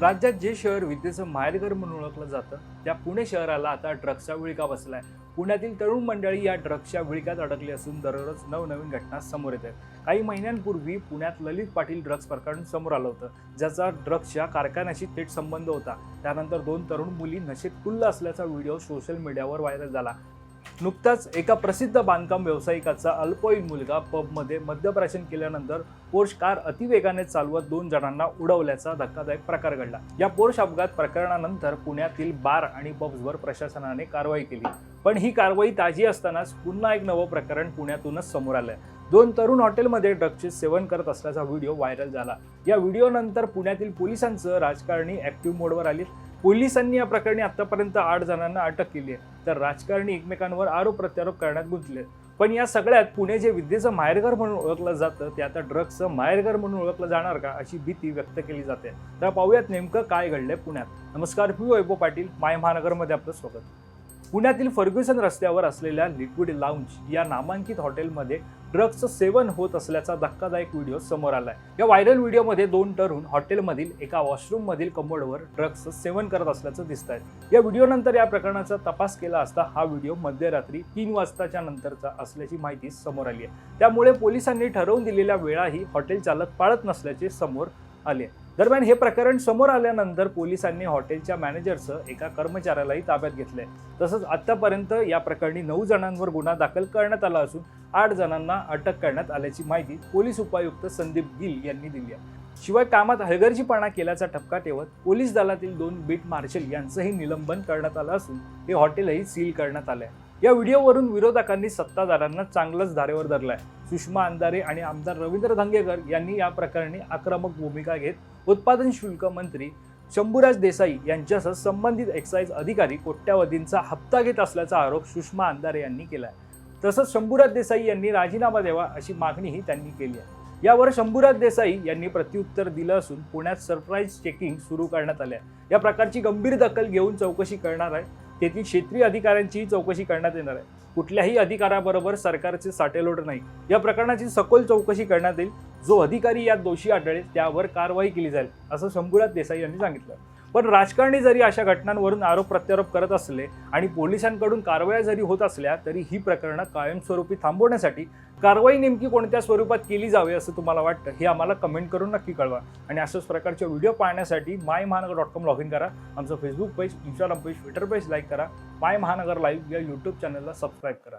राज्यात जे शहर विद्येचं माहेरघर म्हणून ओळखलं जातं त्या पुणे शहराला आता ड्रग्सचा विळका आहे पुण्यातील तरुण मंडळी या ड्रग्सच्या विळक्यात अडकली असून दररोज नवनवीन घटना समोर येत आहेत काही महिन्यांपूर्वी पुण्यात ललित पाटील ड्रग्स प्रकरण समोर आलं होतं ज्याचा ड्रग्सच्या कारखान्याशी थेट संबंध होता. त्यानंतर दोन तरुण मुली नशेत कुल्ल असल्याचा व्हिडिओ सोशल मीडियावर व्हायरल झाला. नुकताच एका प्रसिद्ध बांधकाम व्यावसायिकाचा अल्पवयीन मुलगा पबमध्ये मद्यप्राशन केल्यानंतर पोर्श कार अतिवेगाने चालवत दोन जणांना उडवल्याचा धक्कादायक प्रकार घडला. या पोर्श अपघात प्रकरणानंतर पुण्यातील बार आणि पब्सवर प्रशासनाने कारवाई केली. पण ही कारवाई ताजी असतानाच पुन्हा एक नवं प्रकरण पुण्यातूनच समोर आलंय. दोन तरुण हॉटेलमध्ये ड्रग्सचे सेवन करत असल्याचा व्हिडिओ व्हायरल झाला. या व्हिडिओनंतर पुण्यातील पोलिसांचं राजकारणी ॲक्टिव्ह मोडवर आली पोलिसांनी या प्रकरणी आतापर्यंत आठ जणांना अटक केली आहे. तर राजकारणी एकमेकांवर आरोप प्रत्यारोप करण्यात गुंतले. पण या सगळ्यात पुणे जे विद्येचं माहेरघर म्हणून ओळखलं जातं ते आता ड्रग्सचं माहेरघर म्हणून ओळखलं जाणार का अशी भीती व्यक्त केली जाते. तर पाहूयात नेमकं काय घडलंय पुण्यात. नमस्कार पी वैभव पाटील माय महानगरमध्ये आपलं स्वागत. पुण्यातील फर्ग्युसन रस्त्यावर असलेल्या लिक्विड लाऊंज या नामांकित हॉटेलमध्ये ड्रग्सचं सेवन होत असल्याचा धक्कादायक व्हिडिओ समोर आलाय. या व्हायरल व्हिडिओमध्ये दोन तरुण हॉटेलमधील एका वॉशरूममधील कमोडवर ड्रग्सचं सेवन करत असल्याचं दिसत आहे या व्हिडिओनंतर या प्रकरणाचा तपास केला असता हा व्हिडिओ मध्यरात्री तीन वाजताच्या नंतरचा असल्याची माहिती समोर आली आहे. त्यामुळे पोलिसांनी ठरवून दिलेल्या वेळाही हॉटेल चालक पाळत नसल्याचे समोर आले दरम्यान हे प्रकरण समोर आल्यानंतर पोलिसांनी हॉटेलच्या मॅनेजरचं एका कर्मचाऱ्यालाही ताब्यात घेतलंय. तसंच आतापर्यंत या प्रकरणी नऊ जणांवर गुन्हा दाखल करण्यात आला असून आठ जणांना अटक करण्यात आल्याची माहिती पोलीस उपायुक्त संदीप गिल यांनी दिली आहे. शिवाय कामात हलगर्जीपणा केल्याचा ठपका ठेवत पोलीस दलातील दोन बीट मार्शल यांचंही निलंबन करण्यात आलं असून हे हॉटेलही सील करण्यात आलं आहे या व्हिडिओवरून विरोधकांनी सत्ताधाऱ्यांना चांगलंच धारेवर धरलाय. सुषमा अंधारे आणि आमदार रवींद्र धंगेकर यांनी या प्रकरणी आक्रमक भूमिका घेत उत्पादन शुल्क मंत्री शंभूराज देसाई यांच्यासह संबंधित एक्साईज अधिकारी कोट्यावधींचा हप्ता घेत असल्याचा आरोप सुषमा अंधारे यांनी केला आहे तसंच शंभूराज देसाई यांनी राजीनामा द्यावा अशी मागणीही त्यांनी केली आहे. यावर शंभूराज देसाई यांनी प्रत्युत्तर दिलं असून पुण्यात सरप्राईज चेकिंग सुरू करण्यात आले या प्रकारची गंभीर दखल घेऊन चौकशी करणार आहे. तेथील क्षेत्रीय अधिकाऱ्यांचीही चौकशी करण्यात येणार आहे. कुठल्याही अधिकाराबरोबर सरकारचे साटेलोट नाही. या प्रकरणाची सखोल चौकशी करण्यात येईल. जो अधिकारी यात दोषी आढळेल त्यावर कारवाई केली जाईल असं शंभूराज देसाई यांनी सांगितलं. पण राजकारणी जरी अशा घटनांवरून आरोप प्रत्यारोप करत असले आणि पोलिसांकडून कारवाया जरी होत असल्या तरी ही प्रकरणं कायमस्वरूपी थांबवण्यासाठी कारवाई नेमकी कोणत्या स्वरूपात केली जावी असं तुम्हाला वाटतं हे आम्हाला कमेंट करून नक्की कळवा. आणि अशाच प्रकारचे व्हिडिओ पाहण्यासाठी माय महानगर डॉट कॉम लॉग इन करा. आमचं Facebook page Instagram page Twitter page like करा. माय महानगर लाईव्ह या यूट्यूब चॅनलला सबस्क्राईब करा.